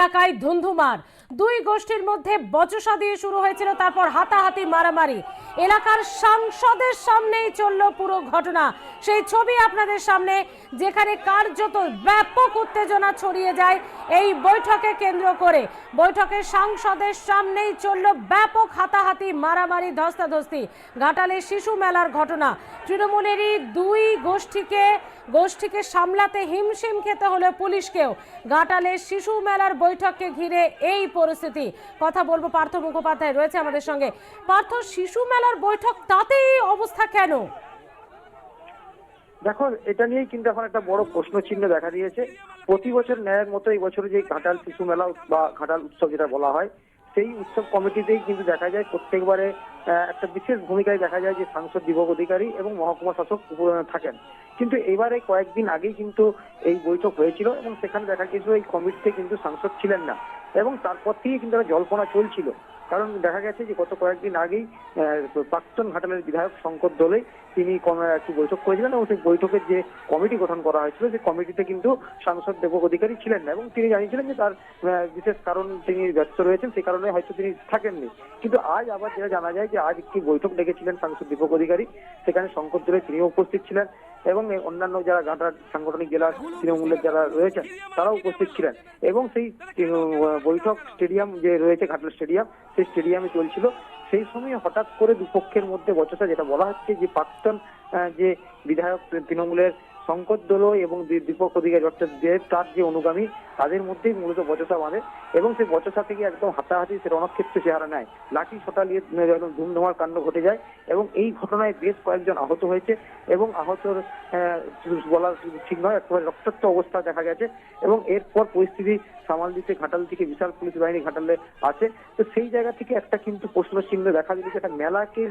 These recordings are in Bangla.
এলাকায় ধুন্ধুমার। দুই গোষ্ঠীর মধ্যে বচসা দিয়ে শুরু হয়েছিল, তারপর হাতাহাতি মারামারি। এলাকার সাংসদের সামনেই চলল পুরো ঘটনা। সেই ছবি আপনাদের সামনে, যেখানে কার্যত ব্যাপক উত্তেজনা ছড়িয়ে যায় এই বৈঠকে কেন্দ্র করে। বৈঠকে সাংসদের সামনেই চলল ব্যাপক হাতাহাতি মারামারি, ধস্তাধস্তি, ঘাটালে শিশু মেলার ঘটনা। তৃণমূলেরই দুই গোষ্ঠীকে গোষ্ঠীকে সামলাতে হিমশিম খেতে হলো পুলিশকেও। ঘাটালে শিশু মেলার বৈঠককে ঘিরে এই পরিস্থিতি। কথা বলব পার্থ মুখোপাধ্যায়, রয়েছে আমাদের সঙ্গে। পার্থ, শিশু মেলার বৈঠক তাতেই অবস্থা কেন? দেখো, এটা নিয়েই কিন্তু এখন একটা বড় প্রশ্ন চিহ্ন দেখা দিয়েছে। প্রতি বছর ন্যায়ের মতো এই বছর যে ঘাটাল শিশু মেলা বা ঘাটাল উৎসব যেটা বলা হয় সেই উৎসব কমিটিতেই কিন্তু দেখা যায় প্রত্যেকবারে একটা বিশেষ ভূমিকায় দেখা যায় যে সাংসদ দীপক অধিকারী এবং মহকুমা শাসক থাকেন। কিন্তু এবারে কয়েকদিন আগেই কিন্তু এই বৈঠক হয়েছিল এবং সেখানে দেখা গেছিল এই কমিটিতে কিন্তু সাংসদ ছিলেন না। এবং তারপর থেকেই কিন্তু একটা জল্পনা চলছিল কারণ দেখা গেছে যে গত কয়েকদিন আগেই প্রাক্তন ঘাটালের বিধায়ক শঙ্কর দোলে তিনি একটি বৈঠক করেছিলেন এবং সেই বৈঠকের যে কমিটি গঠন করা হয়েছিল, সেই কমিটিতে কিন্তু সাংসদ দেবক অধিকারী ছিলেন না এবং তিনি জানিয়েছিলেন যে তার বিশেষ কারণ তিনি ব্যস্ত রয়েছেন, সেই কারণে হয়তো তিনি থাকেননি। কিন্তু আজ আবার যেটা জানা যায় যে আজ একটি বৈঠক ডেকেছিলেন সাংসদ দীপক অধিকারী, সেখানে শঙ্কর দোলে তিনিও উপস্থিত ছিলেন। এবং অন্যান্য যারা ঘাটার সাংগঠনিক জেলার তৃণমূলের যারা রয়েছেন, তারাও উপস্থিত ছিলেন। এবং সেই বৈঠক স্টেডিয়াম যে রয়েছে, ঘাটাল স্টেডিয়াম, সেই স্টেডিয়ামে চলছিল। সেই সময় হঠাৎ করে দুপক্ষের মধ্যে বচসা, যেটা বলা হচ্ছে যে প্রাক্তন যে বিধায়ক তৃণমূলের শঙ্কর দোলো এবং দীপক অধিকারী অর্থাৎ দেব তার যে অনুগামী, তাদের মধ্যেই মূলত বচসা বাঁধে এবং সেই বচসা থেকে একদম হাতাহাতি সে রণক্ষেত্র চেহারা নেয়। লাঠি, ছোটা নিয়ে একদম ধুমধুমার কাণ্ড ঘটে যায় এবং এই ঘটনায় বেশ কয়েকজন আহত হয়েছে এবং আহতর বলা ঠিক নয়, একেবারে রক্তাক্ত অবস্থা দেখা গেছে এবং এরপর পরিস্থিতি সামাল দিতে ঘাটাল থেকে বিশাল পুলিশ বাহিনী ঘাটালে আছে তো সেই জায়গা থেকে একটা কিন্তু প্রশ্ন চিহ্ন দেখা দিল একটা মেলাকে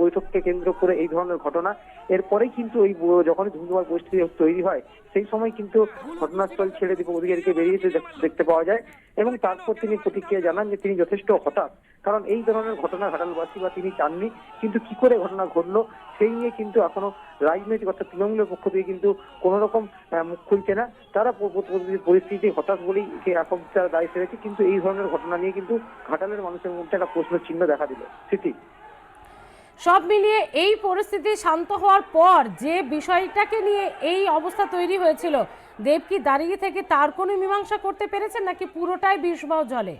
বৈঠককে কেন্দ্র করে এই ধরনের ঘটনা। এরপরেই কিন্তু ওই যখনই ধুমধুমার পরিস্থিতি তৈরি হয়, সেই সময় কিন্তু ঘটনাস্থল ছেড়ে দীপক অধিকারীকে বেরিয়ে দেখতে পাওয়া যায় এবং তারপর তিনি প্রতিক্রিয়া জানান যে তিনি যথেষ্ট হতাশ, কারণ এই ধরনের ঘটনা ঘাটালবাসী বা তিনি চাননি, কিন্তু কি করে ঘটনা ঘটলো সেই নিয়ে কিন্তু এখনও রাজনৈতিক অর্থাৎ তৃণমূলের পক্ষ থেকে কিন্তু কোন রকম মুখ খুলছে না। তারা পরিস্থিতি হতাশ বলেই এখন তারা দায় সেরেছে কিন্তু এই ধরনের ঘটনা নিয়ে কিন্তু ঘাটালের মানুষের মধ্যে একটা প্রশ্ন চিহ্ন দেখা দিল। স্মৃতি। সব মিলিয়ে এই পরিস্থিতি শান্ত হওয়ার পর যে বিষয়টাকে নিয়ে এই অবস্থা তৈরি হয়েছিল, দেব কি দাঁড়িয়ে থেকে তার কোনো মীমাংসা করতে পেরেছেন নাকি পুরোটাই বিষবাহ জলে?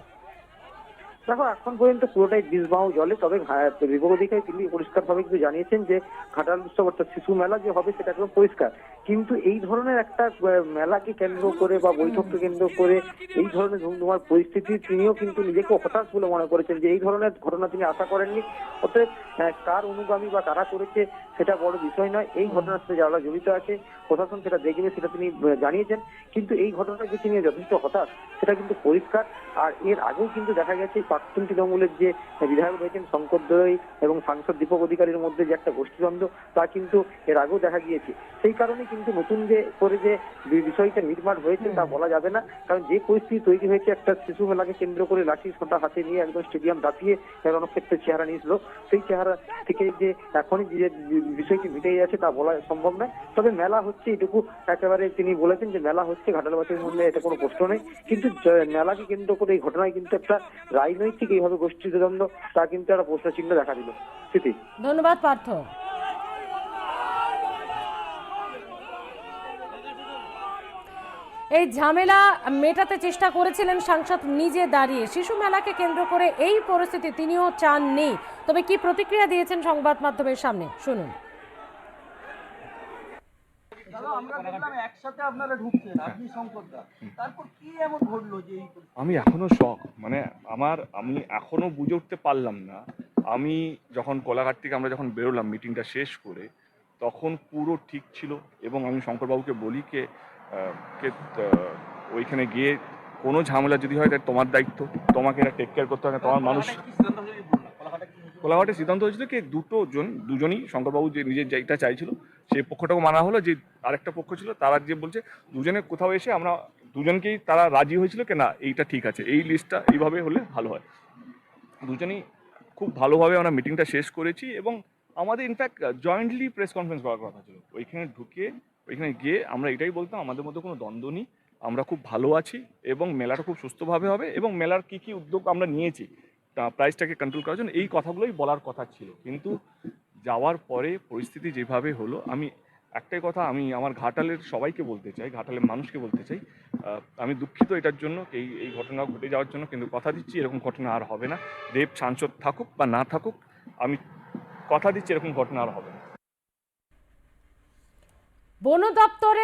দেখো, এখন পর্যন্ত পুরোটাই বিষবাহ জলে, তবে অধিকারী তিনি পরিষ্কারভাবে কিন্তু জানিয়েছেন যে ঘাটাল উৎসব অর্থাৎ শিশু মেলা যে হবে সেটা একদম পরিষ্কার। কিন্তু এই ধরনের একটা মেলাকে কেন্দ্র করে বা বৈঠককে কেন্দ্র করে এই ধরনের ধুমধুমার পরিস্থিতি তিনিও কিন্তু নিজেকে হতাশ বলে মনে করেছেন যে এই ধরনের ঘটনা তিনি আশা করেননি। অতএব কার অনুগামী বা কারা করেছে সেটা বড় বিষয় নয়। এই ঘটনার সাথে যারা জড়িত আছে, প্রশাসন সেটা দেখবে, সেটা তিনি জানিয়েছেন। কিন্তু এই ঘটনাটা যে তিনি যথেষ্ট হতাশ, সেটা কিন্তু পরিষ্কার। আর এর আগেও কিন্তু দেখা গেছে প্রাক্তন তৃণমূলের যে বিধায়ক রয়েছেন শঙ্কর দোই এবং সাংসদ দীপক অধিকারীর মধ্যে যে একটা গোষ্ঠীদ্বন্দ্ব তা কিন্তু এর আগেও দেখা গিয়েছে। সেই কারণে কিন্তু নতুন যে করে যে বিষয়টা নির্মাণ হয়েছে তা বলা যাবে না। কারণ যে পরিস্থিতি তৈরি হয়েছে একটা শিশু মেলাকে কেন্দ্র করে লাঠি সোটা হাতে নিয়ে একদম স্টেডিয়াম দাপিয়ে রণক্ষেত্রের চেহারা নিয়েছিল সেই চেহারা থেকে যে এখনই যে বিষয়টি মিটে যাচ্ছে তা বলা সম্ভব নয়। তবে মেলা হচ্ছে এটুকু একেবারে তিনি বলেছেন যে মেলা হচ্ছে ঘাটালবাসীর মধ্যে এটা কোনো প্রশ্ন নেই। কিন্তু মেলাকে কেন্দ্র করে এই ঘটনায় কিন্তু একটা রাজনৈতিক এইভাবে গোষ্ঠীদ্বন্দ্ব তা কিন্তু একটা প্রশ্ন চিহ্ন দেখা দিল। স্মৃতি। ধন্যবাদ, পার্থ। এই ঝামেলা মেটাতে চেষ্টা করেছিলেন সাংসদ নিজে দাঁড়িয়ে। শিশু মেলাকে কেন্দ্র করে এই পরিস্থিতি তিনিও চাননি। তবে কি প্রতিক্রিয়া দিয়েছেন সংবাদ মাধ্যমের সামনে? শুনুন দাদা আমরা দেখলাম একসাথে আপনারা ঢুকছেন আপনি শঙ্করদা তারপর কি এমন ঘটলো যে এই পরিস্থিতি? আমি এখনও শখ মানে আমার আমি এখনও বুঝে উঠতে পারলাম না। আমি যখন কোলাঘাট থেকে আমরা যখন বেরোলাম মিটিংটা শেষ করে তখন পুরো ঠিক ছিল এবং আমি শঙ্করবাবুকে বলি কে কে ওইখানে গিয়ে কোনো ঝামেলা যদি হয় তাহলে তোমার দায়িত্ব। তোমাকে এটা টেক কেয়ার করতে হবে তোমার মানুষ কোলাঘাটে সিদ্ধান্ত হয়েছে বলুন, কোলাঘাটে কি হয়েছে? কোলাঘাটে সিদ্ধান্ত হয়েছিল কি দুটো জন দুজনই শঙ্করবাবু যে নিজের যেটা চাইছিল সেই পক্ষটাকে মানা হলো যে আরেকটা পক্ষ ছিল, তারা যে বলছে, দুজনে কোথাও এসে আমরা দুজনকেই তারা রাজি হয়েছিল কি না, এইটা ঠিক আছে। এই লিস্টটা এইভাবে হলে ভালো হয়। দুজনেই খুব ভালোভাবে আমরা মিটিংটা শেষ করেছি এবং আমাদের ইনফ্যাক্ট জয়েন্টলি প্রেস কনফারেন্স করার কথা ছিল। ওইখানে ঢুকে, ওইখানে গিয়ে আমরা এটাই বলতাম, আমাদের মধ্যে কোনো দ্বন্দ্ব নেই, আমরা খুব ভালো আছি এবং মেলাটা খুব সুস্থভাবে হবে এবং মেলার কি কি উদ্যোগ আমরা নিয়েছি প্রাইসটাকে কন্ট্রোল করার জন্য এই কথাগুলোই বলার কথা ছিল। কিন্তু যাওয়ার পরে পরিস্থিতি যেভাবে হলো, আমি একটাই কথা, আমি আমার ঘাটালের সবাইকে বলতে চাই, ঘাটালের মানুষকে বলতে চাই আমি দুঃখিত এটার জন্য এই এই ঘটনা ঘটে যাওয়ার জন্য, কিন্তু কথা দিচ্ছি, এরকম ঘটনা আর হবে না। দেব সাংসদ থাকুক বা না থাকুক, আমি কথা দিচ্ছি, এরকম ঘটনা আর হবে না। বন দপ্তরের